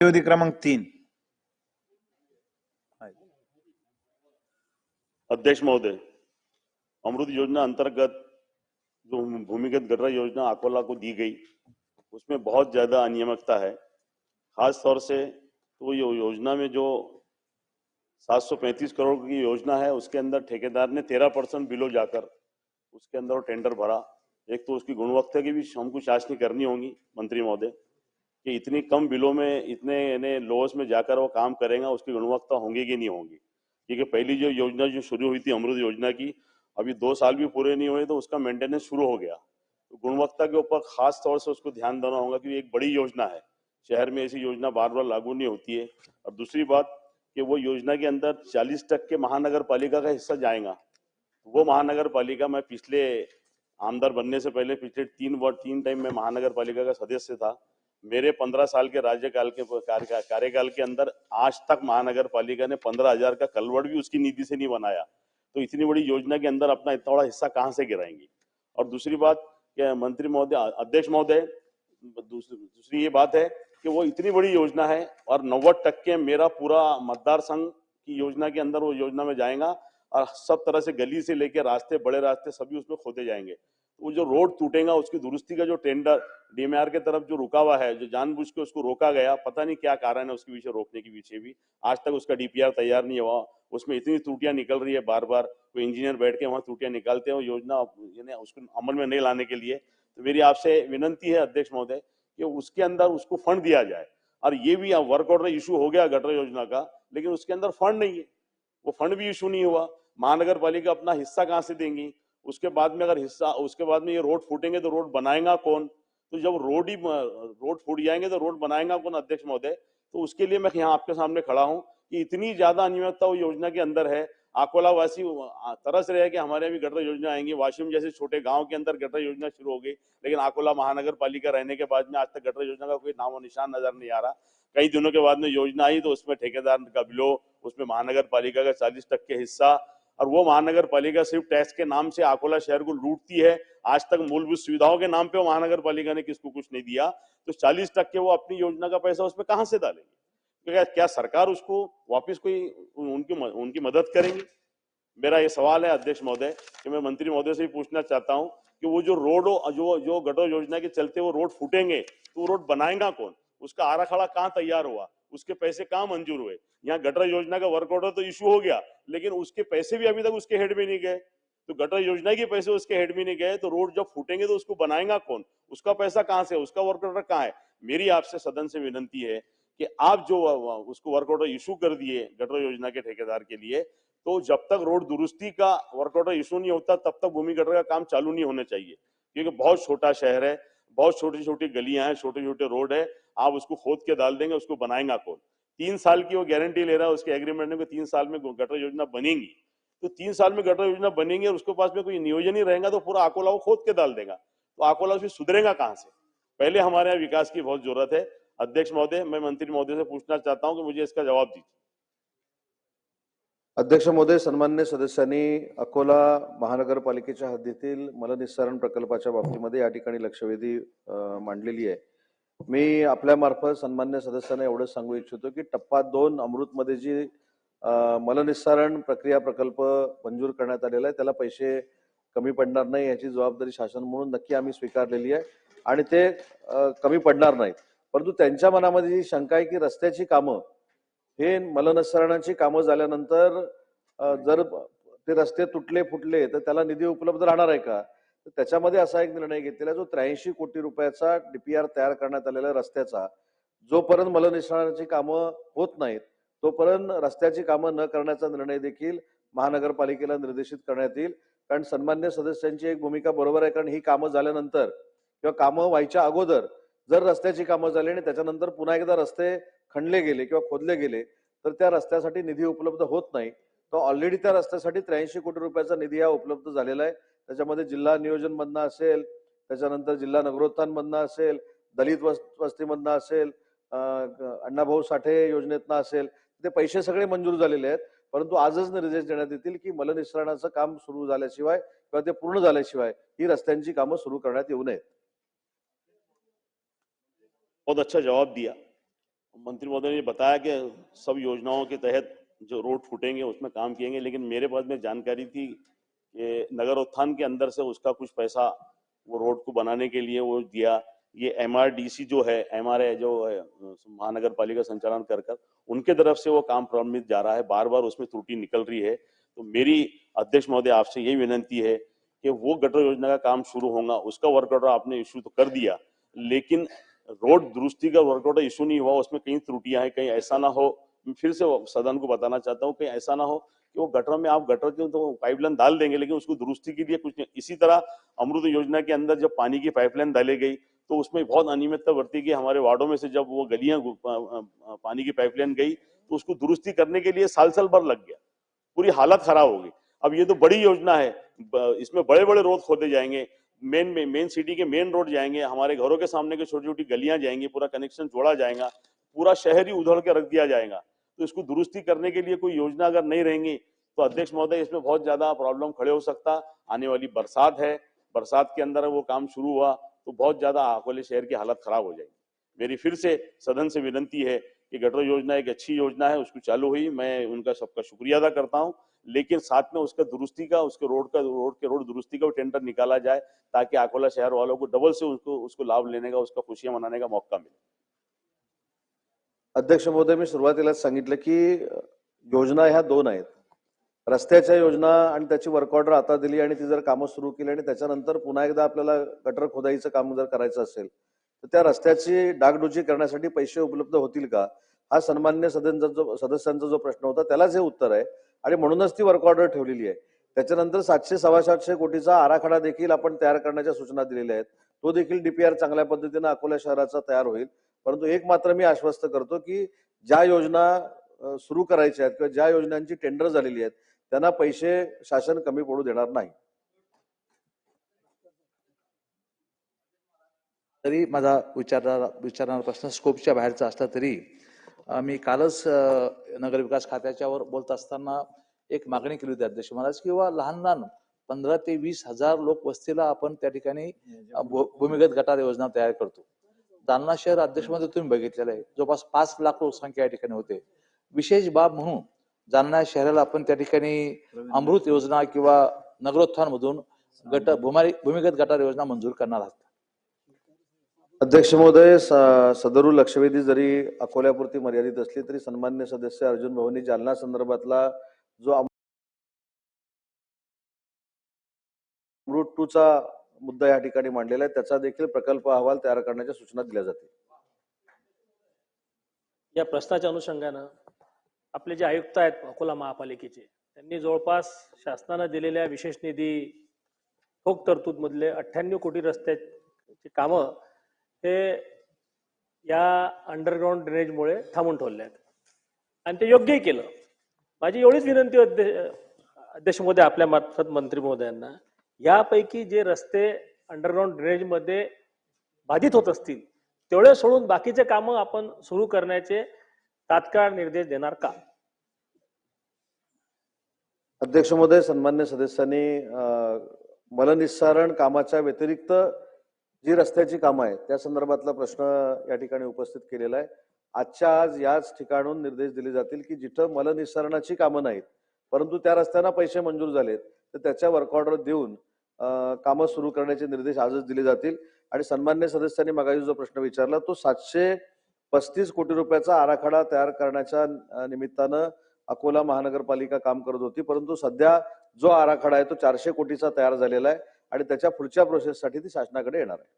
विरोधी क्रमांक तीन। अध्यक्ष महोदय, अमृत योजना अंतर्गत जो भूमिगत गटर योजना अकोला को दी गई, उसमें बहुत ज़्यादा अनियमितता है। खास तौर से तो ये योजना में जो 735 करोड़ की योजना है, उसके अंदर ठेकेदार ने 13 परसेंट बिलो जाकर उसके अंदर टेंडर भरा। एक तो उसकी गुणवत्ता की भी हमको चाशनी करनी होगी, मंत्री महोदय। कि इतनी कम बिलों में, इतने यानी लोअर्स में जाकर वो काम करेगा, उसकी गुणवत्ता होंगी कि नहीं होगी? क्योंकि पहली जो योजना जो शुरू हुई थी अमृत योजना की, अभी दो साल भी पूरे नहीं हुए तो उसका मेंटेनेंस शुरू हो गया। तो गुणवत्ता के ऊपर खास तौर से उसको ध्यान देना होगा कि एक बड़ी योजना है। शहर में ऐसी योजना बार बार लागू नहीं होती है। और दूसरी बात कि वो योजना के अंदर 40 के महानगर पालिका का हिस्सा जाएगा। वो महानगर पालिका मैं पिछले आमदार बनने से पहले, पिछले तीन वर्ष तीन टाइम में महानगर पालिका का सदस्य था। मेरे पंद्रह साल के राज्यकाल के कार्यकाल के अंदर आज तक महानगर पालिका ने पंद्रह हज़ार का कलवट भी उसकी नीति से नहीं बनाया। तो इतनी बड़ी योजना के अंदर अपना इतना बड़ा हिस्सा कहाँ से गिराएँगे? और दूसरी बात मंत्री महोदय, अध्यक्ष महोदय दूसरी ये बात है कि वो इतनी बड़ी योजना है और नव्वद टक्के मेरा पूरा मतदार संघ की योजना के अंदर वो योजना में जाएगा और सब तरह से गली से लेके रास्ते, बड़े रास्ते सभी उसमें खोदे जाएँगे। वो जो रोड टूटेगा, उसकी दुरुस्ती का जो टेंडर डीएमआर के तरफ़ जो रुका हुआ है, जो जानबूझ के उसको रोका गया, पता नहीं क्या कारण है उसके पीछे रोकने के पीछे भी। आज तक उसका डीपीआर तैयार नहीं हुआ, उसमें इतनी त्रुटियाँ निकल रही है बार बार कोई इंजीनियर बैठ के वहाँ त्रुटियाँ निकालते हैं योजना यानी उसको अमल में नहीं लाने के लिए। तो मेरी आपसे विनंती है अध्यक्ष महोदय कि उसके अंदर उसको फंड दिया जाए। और ये भी वर्क ऑर्डर इशू हो गया गटर योजना का, लेकिन उसके अंदर फंड नहीं है। वो फंड भी इशू नहीं हुआ। महानगर पालिका अपना हिस्सा कहाँ से देंगी? उसके बाद में अगर हिस्सा, उसके बाद में ये रोड फूटेंगे तो रोड बनाएगा कौन? तो जब रोड ही, रोड फूट जाएँगे तो रोड बनाएगा कौन अध्यक्ष महोदय? तो उसके लिए मैं यहाँ आपके सामने खड़ा हूँ कि इतनी ज़्यादा अनियमितता वो योजना के अंदर है। आकोला वासी तरस रहे कि हमारे यहाँ भी गटर योजना आएँगी। वाशिम जैसे छोटे गाँव के अंदर गटर योजना शुरू हो गई, लेकिन आकोला महानगर पालिका रहने के बाद में आज तक गटर योजना का कोई नामो निशान नज़र नहीं आ रहा। कई दिनों के बाद में योजना आई तो उसमें ठेकेदार का बिलो, उसमें महानगर पालिका का चालीस टक्के हिस्सा और वो महानगर पालिका सिर्फ़ टैक्स के नाम से आकोला शहर को लूटती है। आज तक मूलभूत सुविधाओं के नाम पे वो महानगर पालिका ने किसको कुछ नहीं दिया। तो चालीस टक्के वो अपनी योजना का पैसा उसमें कहाँ से डालेंगे? क्या, क्या सरकार उसको वापस कोई उनकी उनकी मदद करेंगी? मेरा ये सवाल है अध्यक्ष महोदय कि मैं मंत्री महोदय से भी पूछना चाहता हूँ कि वो जो रोड जो जो गटर योजना के चलते वो रोड फूटेंगे तो वो रोड बनाएगा कौन? उसका आरा खड़ा कहाँ तैयार हुआ? उसके पैसे कहाँ मंजूर हुए? यहाँ गटर योजना का वर्क ऑर्डर तो इशू हो गया, लेकिन उसके पैसे भी अभी तक उसके हेड में नहीं गए। तो गटर योजना के पैसे उसके हेड में नहीं गए तो रोड जब फूटेंगे तो उसको बनाएगा कौन? उसका पैसा कहाँ से उसका वर्क ऑर्डर कहाँ है? मेरी आपसे सदन से विनंती है कि आप जो उसको वर्क ऑर्डर इशू कर दिए गटर योजना के ठेकेदार के लिए तो जब तक रोड दुरुस्ती का वर्क ऑर्डर इशू नहीं होता, तब तक भूमि गटर का काम चालू नहीं होना चाहिए। क्योंकि बहुत छोटा शहर है, बहुत छोटी छोटी गलियाँ हैं छोटे छोटे रोड है आप उसको खोद के डाल देंगे, उसको बनाएगा कौन? तीन साल की वो गारंटी ले रहा है, उसके एग्रीमेंट में तीन साल में गटर योजना बनेगी। तो तीन साल में गटर योजना बनेगी और उसके पास में कोई नियोजन ही रहेगा तो पूरा आकोला वो खोद के डाल देगा। तो आकोला उसमें सुधरेगा कहाँ से? पहले हमारे यहाँ विकास की बहुत ज़रूरत है। अध्यक्ष महोदय, मैं मंत्री महोदय से पूछना चाहता हूँ कि मुझे इसका जवाब दीजिए। अध्यक्ष महोदय, सन्मान्य सदस्यांनी अकोला महानगरपालिकेच्या हद्दीतील मलनिस्सारण प्रकल्पाच्या बाबतीमध्ये या ठिकाणी लक्षवेधी मांडलेली आहे. मी आपल्यामार्फत सन्मान्य सदस्यांना एवढं सांगू इच्छितो की टप्पा दोन अमृतमध्ये जी मलनिस्सारण प्रक्रिया प्रकल्प मंजूर करण्यात आलेला आहे त्याला पैसे कमी पडणार नाही याची जबाबदारी शासन म्हणून नक्की आम्ही स्वीकारलेली आहे आणि ते कमी पडणार नाही परंतु त्यांच्या मनामध्ये जी शंका आहे की रस्त्याची कामं हे मलनिस्सारणाची कामं झाल्यानंतर जर ते रस्ते तुटले फुटले तर त्याला निधी उपलब्ध राहणार आहे का? तर त्याच्यामध्ये असा एक निर्णय घेतलेला जो त्र्याऐंशी कोटी रुपयाचा डीपीआर तयार करण्यात आलेला रस्त्याचा. जोपर्यंत मलनिस्सरणाची कामं होत नाहीत तोपर्यंत रस्त्याची कामं न करण्याचा निर्णय देखील महानगरपालिकेला निर्देशित करण्यात येईल. कारण सन्मान्य सदस्यांची एक भूमिका बरोबर आहे कारण ही कामं झाल्यानंतर किंवा कामं व्हायच्या अगोदर जर रस्त्याची कामं झाली आणि त्याच्यानंतर पुन्हा एकदा रस्ते खणले गेले किंवा खोदले गेले तर त्या रस्त्यासाठी निधी उपलब्ध होत नाही. तो ऑलरेडी त्या रस्त्यासाठी त्र्याऐंशी कोटी रुपयाचा निधी हा उपलब्ध झालेला आहे. त्याच्यामध्ये जिल्हा नियोजनमधनं असेल त्याच्यानंतर जिल्हा नगरोत्थान मधनं असेल दलित वस्तीमधनं असेल अण्णाभाऊ साठे योजनेतनं असेल ते पैसे सगळे मंजूर झालेले आहेत. परंतु आजच निर्देश देण्यात येतील की मलनिसरणाचं काम सुरू झाल्याशिवाय किंवा ते पूर्ण झाल्याशिवाय ही रस्त्यांची कामं सुरू करण्यात येऊ नयेत. बहुत अच्छा जवाब दिया. मंत्री महोदय ने बताया कि सब योजनाओं के तहत जो रोड फूटेंगे उसमें काम किएंगे लेकिन मेरे पास में जानकारी थी कि नगर उत्थान के अंदर से उसका कुछ पैसा वो रोड को बनाने के लिए वो दिया। ये एमआरडीसी जो है एमआरए जो है, महानगर पालिका संचालन कर कर उनके तरफ़ से वो काम प्रलंबित जा रहा है। बार बार उसमें त्रुटि निकल रही है। तो मेरी अध्यक्ष महोदय आपसे यही विनंती है कि वो गटर योजना का काम शुरू होगा उसका वर्क ऑर्डर आपने इशू तो कर दिया लेकिन रोड दुरुस्ती का वर्क ऑर्डर इशू नहीं हुआ उसमें कहीं त्रुटियाँ हैं कहीं ऐसा ना हो फिर से सदन को बताना चाहता हूँ कहीं ऐसा ना हो कि वो गटर में आप गटर के तो पाइपलाइन डाल देंगे, लेकिन उसको दुरुस्ती के लिए कुछ नहीं। इसी तरह अमृत योजना के अंदर जब पानी की पाइपलाइन डाली गई तो उसमें बहुत अनियमितता बरती गई। हमारे वार्डों में से जब वो गलियाँ पानी की पाइपलाइन गई तो उसको दुरुस्ती करने के लिए साल साल भर लग गया। पूरी हालत खराब हो गई। अब ये तो बड़ी योजना है। इसमें बड़े बड़े रोड खोदे जाएँगे। मेन मेन सिटी के मेन रोड जाएँगे। हमारे घरों के सामने के छोटी छोटी गलियाँ जाएँगी, पूरा कनेक्शन जोड़ा जाएगा। पूरा शहर ही उधड़ के रख दिया जाएगा। तो इसको दुरुस्ती करने के लिए कोई योजना अगर नहीं रहेंगी तो अध्यक्ष महोदय, इसमें बहुत ज़्यादा प्रॉब्लम खड़े हो सकता। आने वाली बरसात है, बरसात के अंदर वो काम शुरू हुआ तो बहुत ज़्यादा अकोले शहर की हालत खराब हो जाएगी। मेरी फिर से सदन से विनंती है कि गटर योजना एक अच्छी योजना है, उसको चालू हुई, मैं उनका सबका शुक्रिया अदा करता हूँ, लेकिन साथ में उसका दुरुस्ती का, उसके रोड का, रोड के रोड दुरुस्ती का टेंडर निकाला जाए, ताकि अकोला शहर वालों को डबल से उसको उसको लाभ लेने का, उसका खुशियाँ मनाने का मौका मिले। अध्यक्ष महोदय मी सुरुवातीला सांगितलं की योजना ह्या दोन आहेत. रस्त्याच्या योजना आणि त्याची वर्क ऑर्डर आता दिली आणि ती जर कामं सुरू केली आणि त्याच्यानंतर पुन्हा एकदा आपल्याला गटर खोदाईचं काम जर करायचं असेल तर त्या रस्त्याची डागडुजी करण्यासाठी पैसे उपलब्ध होतील का? हा सन्मान्य सदनचा जो सदस्यांचा जो प्रश्न होता त्यालाच हे उत्तर आहे. आणि म्हणूनच ती वर्क ऑर्डर ठेवलेली आहे. त्याच्यानंतर सातशे सव्वा सातशे कोटीचा आराखडा देखील आपण तयार करण्याच्या सूचना दिलेल्या आहेत. तो देखील डीपीआर चांगल्या पद्धतीनं अकोला शहराचा तयार होईल. परंतु एक मात्र मी आश्वस्त करतो की ज्या योजना सुरू करायच्या आहेत किंवा ज्या योजनांची टेंडर झालेली आहेत त्यांना पैसे शासन कमी पडू देणार नाही. तरी माझा विचारणारा विचारणारा प्रश्न स्कोपच्या बाहेरचा असला तरी मी कालच नगरविकास खात्याच्यावर बोलत असताना एक मागणी केली होती अध्यक्ष महाराज किंवा लहान लहान पंधरा ते वीस हजार लोक वस्तीला आपण त्या ठिकाणी भूमिगत गटार योजना तयार करतो. जालना शहर अध्यक्षमध्ये तुम्ही बघितलेलं आहे. जवळपास पाच लाख लोकसंख्या या ठिकाणी होते. विशेष बाब म्हणून जालना शहराला आपण त्या ठिकाणी अमृत योजना किंवा नगरोत्थान मधून गट भूमारी भूमिगत गटार योजना मंजूर करणार आहात. अध्यक्ष महोदय सदरू लक्षवेधी जरी अकोल्यापुरती मर्यादित असली तरी सन्मान्य सदस्य अर्जुन भवनी जालना संदर्भातला जो रूट टूचा चा मुद्दा या ठिकाणी मांडलेला आहे. त्याचा देखील प्रकल्प अहवाल तयार करण्याच्या सूचना दिल्या जातील. या प्रश्नाच्या अनुषंगानं आपले जे आयुक्त आहेत अकोला महापालिकेचे त्यांनी जवळपास शासनानं दिलेल्या विशेष निधी ठोक तरतूदमधले अठ्ठ्याण्णव कोटी रस्त्याची कामं हे या अंडरग्राऊंड ड्रेनेजमुळे थांबून ठेवले आहेत. आणि ते योग्यही केलं. माझी एवढीच विनंती अध्यक्ष महोदय आपल्या मार्फत मंत्री महोदयांना. यापैकी जे रस्ते अंडरग्राऊंड ड्रेनेजमध्ये बाधित होत असतील तेवढे सोडून बाकीचे कामं आपण सुरू करण्याचे तात्काळ निर्देश देणार का? अध्यक्ष महोदय सन्मान्य सदस्यांनी मलनिस्सारण कामाच्या व्यतिरिक्त जी रस्त्याची कामं आहेत त्या संदर्भातला प्रश्न या ठिकाणी उपस्थित केलेला आहे. आजच्या आज याच ठिकाणून निर्देश दिले जातील की जिथं मलनिस्सारणाची कामं नाहीत परंतु त्या रस्त्यांना पैसे मंजूर झालेत तर त्याच्या वर्क ऑर्डर देऊन कामं सुरू करण्याचे निर्देश आजच दिले जातील. आणि सन्मान्य सदस्यांनी मागाशी जो प्रश्न विचारला तो सातशे पस्तीस कोटी रुपयाचा आराखडा तयार करण्याच्या निमित्तानं अकोला महानगरपालिका काम करत होती. परंतु सध्या जो आराखडा आहे तो चारशे कोटीचा तयार झालेला आहे आणि त्याच्या पुढच्या प्रोसेससाठी ती शासनाकडे येणार आहे.